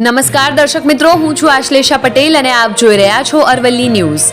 નમસ્કાર દર્શક મિત્રો, હું છું આશ્લેષા પટેલ અને આપ જોઈ રહ્યા છો અરવલ્લી ન્યૂઝ.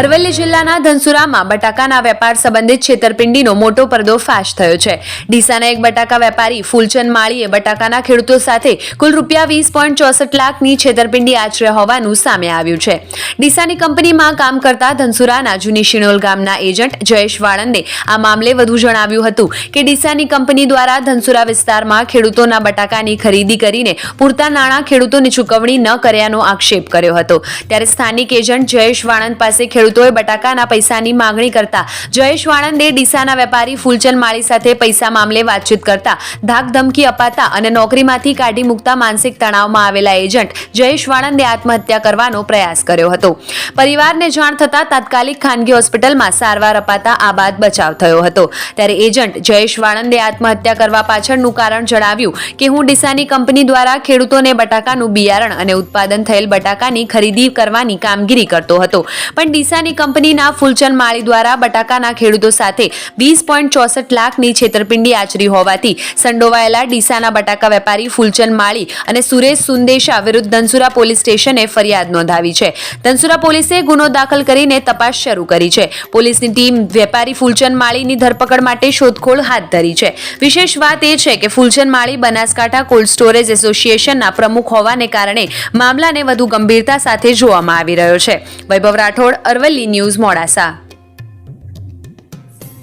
અરવલ્લી જિલ્લાના ધનસુરામાં બટાકાના વેપાર સંબંધિત છેતરપિંડીનો મોટો ફાશ થયો છે. ડીસાના એક બટાકા વેપારી ફૂલચંદ માળીએ બટાકાના ખેડૂતો સાથે કુલ રૂપિયા વીસ પોઈન્ટ ચોસઠ લાખની છેતરપિંડી આચર્યા હોવાનું સામે આવ્યું છે. ડીસાની કંપનીમાં કામ કરતા ધનસુરાના જૂની શિણોલ ગામના એજન્ટ જયેશ વાળંદે આ મામલે વધુ જણાવ્યું હતું કે ડીસાની કંપની દ્વારા ધનસુરા વિસ્તારમાં ખેડૂતોના બટાકાની ખરીદી કરીને પૂરતા નાણાં ખેડૂતોને ચૂકવણી ન કર્યાનો આક્ષેપ કર્યો હતો. ત્યારે સ્થાનિક એજન્ટ જયેશ વાણંદ પાસે ખેડૂતોએ બટાકાના પૈસાની માંગણી કરતા જયેશ વાણંદે ડીસાના વેપારી ફૂલચંદ માળી સાથે પૈસા મામલે વાતચીત કરતા ધાકધમકી અપાતા અને નોકરીમાંથી કાઢી મૂકતા માનસિક તણાવમાં આવેલા એજન્ટ જયેશ વાણંદે આત્મહત્યા કરવાનો પ્રયાસ કર્યો હતો. પરિવારને જાણ થતાં તાત્કાલિક ખાનગી હોસ્પિટલમાં સારવાર અપાતા આ બાદ બચાવ થયો હતો. ત્યારે એજન્ટ જયેશ વાણંદે આત્મહત્યા કરવા પાછળનું કારણ જણાવ્યું કે હું ડીસાની કંપની દ્વારા ખેડૂતોને બટાકાનું બિયારણ અને ઉત્પાદન થયેલ બટાકાની ખરીદી કરવાની કામગીરી કરતો હતો. પણ ડીસાની કંપનીના ફૂલચંદ માળી દ્વારા બટાકાના ખેડૂતો સાથે વીસ પોઈન્ટ ચોસઠ લાખની છેતરપિંડી આચરી હોવાથી સંડોવાયેલા ડીસાના બટાકા વેપારી ફૂલચંદ માળી અને સુરેશ સુંદેશા વિરુદ્ધ ધનસુરા પોલીસ સ્ટેશને ફરિયાદ નોંધાવી છે. ધનસુરા પોલીસે ગુનો દાખલ કરીને તપાસ શરૂ કરી છે. પોલીસની ટીમ વેપારી ફૂલચંદ માળીની ધરપકડ માટે શોધખોળ હાથ ધરી છે. વિશેષ વાત એ છે કે ફૂલચંદ માળી બનાસકાંઠા કોલ્ડ સ્ટોરેજ એસોસિએશનના પ્રમુખ હોવાને કારણે મામલાને વધુ ગંભીરતા સાથે જોવામાં આવી રહ્યો છે. વૈભવ રાઠોડ, અરવલ્લી ન્યૂઝ, મોડાસા.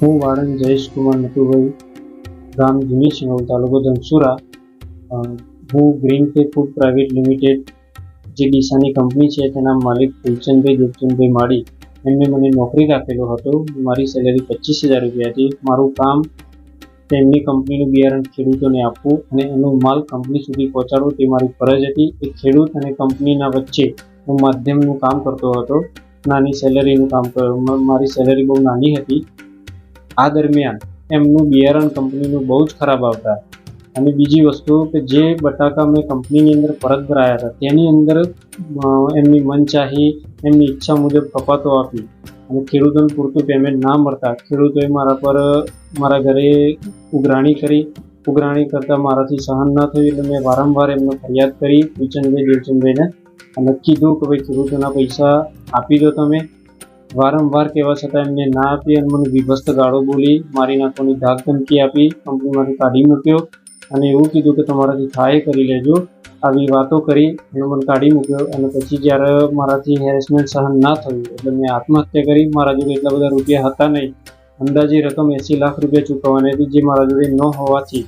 હું વાળંદ જયેશકુમાર નટુભાઈ ગામ જૂની સિંગોલ તાલુકો ધનસુરા. હું green pay food private limited જે ડીસાની કંપની છે, તેના માલિક ફૂલચંદભાઈ દેવચંદભાઈ માળી. એમને મને નોકરી રાખેલો હતો. મારી સેલેરી પચીસ હજાર રૂપિયા હતી. મારું કામ તેમની કંપનીનું બિયારણ ખેડૂતોને આપવું અને એનો માલ કંપની સુધી પહોંચાડવો તે મારી ફરજ હતી. એ ખેડૂત અને કંપનીના વચ્ચે હું માધ્યમનું કામ કરતો હતો, નાની સેલરીનું કામ મારી સેલરી બહુ નાની હતી. આ દરમિયાન એમનું બિયારણ કંપનીનું બહુ જ ખરાબ આવતા. અને બીજી વસ્તુ કે જે બટાકા મેં કંપનીની અંદર પરત ભરાયા હતા, તેની અંદર એમની મનચાહી, એમની ઈચ્છા મુજબ કપાતો આપી. અને ખેડૂતોને પૂરતું પેમેન્ટ ના મળતા ખેડૂતોએ મારા પર, મારા ઘરે ઉઘરાણી કરી. ઉઘરાણી કરતાં મારાથી સહન ના થયું એટલે મેં વારંવાર એમને ફરિયાદ કરી, વિચનભાઈ દેવચંદભાઈને અને કીધું કે, ભાઈ, ખેડૂતોના પૈસા આપી દો તમે. વારંવાર કહેવા છતાં એમને ના આપી અને મને વિભસ્ત ગાળો બોલી, મારી નાખવાની ધાક ધમકી આપી, કંપનીમાંથી કાઢી મૂક્યો. અને એવું કીધું કે તમારાથી થાય કરી લેજો. આવી વાતો કરી અને મને કાઢી મૂક્યો અને પછી જ્યારે મારાથી હેરેસમેન્ટ સહન ના થયું, એટલે મેં આત્મહત્યા કરી. મારા જોડે એટલા બધા રૂપિયા હતા નહીં. અંદાજે રકમ એંસી લાખ રૂપિયા ચૂકવવાની હતી, જે મારા જોડે ન હોવાથી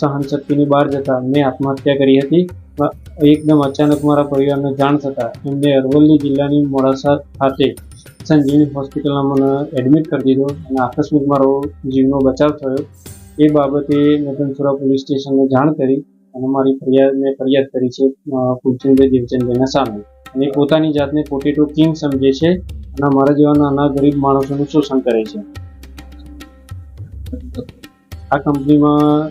સહન શક્તિની બહાર જતા મેં આત્મહત્યા કરી હતી. એકદમ અચાનક મારા પરિવારને જાણ થતાં એમને અરવલ્લી જિલ્લાની મોડાસા ખાતે સંજીવની હોસ્પિટલમાં મને એડમિટ કરી દીધો અને આકસ્મિક મારો જીવનો બચાવ થયો. એ બાબતે ધનસુરા પોલીસ સ્ટેશનને જાણ કરી અને મારી ફરિયાદ મેં ફરિયાદ કરી છે અ, દેવચંદ્રના સામે. અને પોતાની જાતને પોટેટો કિંગ સમજે છે અને મારા જેવા નાના ગરીબ માણસોનું શોષણ કરે છે. આ કંપનીમાં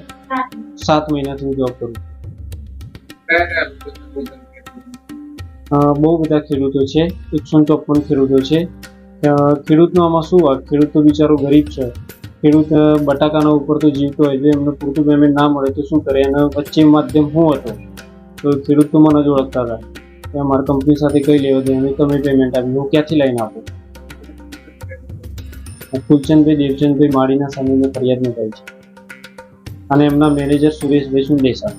સાત મહિનાથી હું જોબ કરું બહુ બધા ખેડૂતો છે એકસો ચોપન ખેડૂતો છે. ખેડૂતનો આમાં શું વાત ખેડૂત તો બિચારો ગરીબ છે. ખેડૂત બટાકાના ઉપર તો જીવતો હોય જો એમને પૂરતું પેમેન્ટ ના મળે તો શું કરે? એના વચ્ચે માધ્યમ હું હતો? તો ખેડૂત તો મને જ ઓળખતા હતા. કે અમારી કંપની સાથે કઈ લેવા તો એને તમે પેમેન્ટ આપ્યું હું ક્યાંથી લઈને આપું? ફૂલચંદભાઈ દેવચંદભાઈ માળીના સામે મેં ફરિયાદ નોંધાવી છે. અને એમના મેનેજર સુરેશભાઈ સુંદેસા